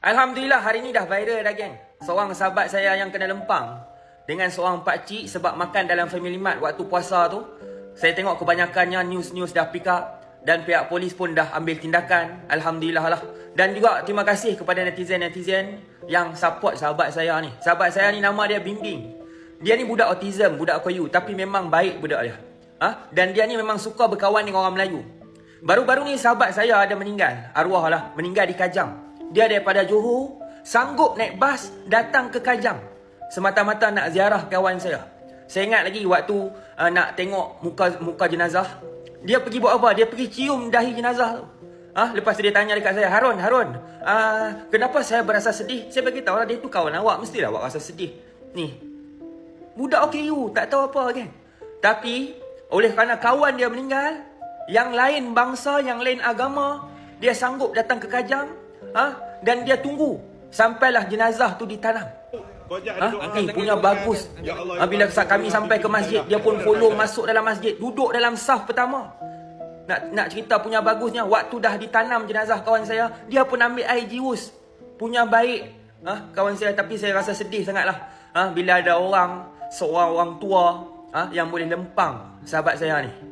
Alhamdulillah hari ni dah viral dah geng. Seorang sahabat saya yang kena lempang dengan seorang pakcik sebab makan dalam family mart waktu puasa tu. Saya tengok kebanyakannya news-news dah pick up dan pihak polis pun dah ambil tindakan. Alhamdulillah lah. Dan juga terima kasih kepada netizen-netizen yang support sahabat saya ni. Sahabat saya ni nama dia Bimbing. Dia ni budak autism, budak koyu tapi memang baik budak dia. Ha? Dan dia ni memang suka berkawan dengan orang Melayu. Baru-baru ni sahabat saya ada meninggal. Arwah lah, meninggal di Kajang. Dia daripada Johor, sanggup naik bas datang ke Kajang. Semata-mata nak ziarah kawan saya. Saya ingat lagi waktu uh, nak tengok muka muka jenazah. Dia pergi buat apa? Dia pergi cium dahi jenazah tu. Ah, lepas dia tanya dekat saya, Harun, Harun, uh, kenapa saya berasa sedih? Saya bagi tahu lah, dia tu kawan awak, mestilah awak rasa sedih. Ni, budak OKU, tak tahu apa kan. Tapi, oleh kerana kawan dia meninggal, yang lain bangsa, yang lain agama, dia sanggup datang ke Kajang, ha? dan dia tunggu sampailah jenazah tu ditanam. Ha? Ni punya bagus. Ha, bila kami sampai ke masjid, dia pun follow masuk dalam masjid, duduk dalam saf pertama. Nak nak cerita punya bagusnya, waktu dah ditanam jenazah kawan saya, dia pun ambil air jius. Punya baik. Ha, kawan saya tapi saya rasa sedih sangatlah. Ha, bila ada orang, seorang orang tua ha, yang boleh lempang sahabat saya ni.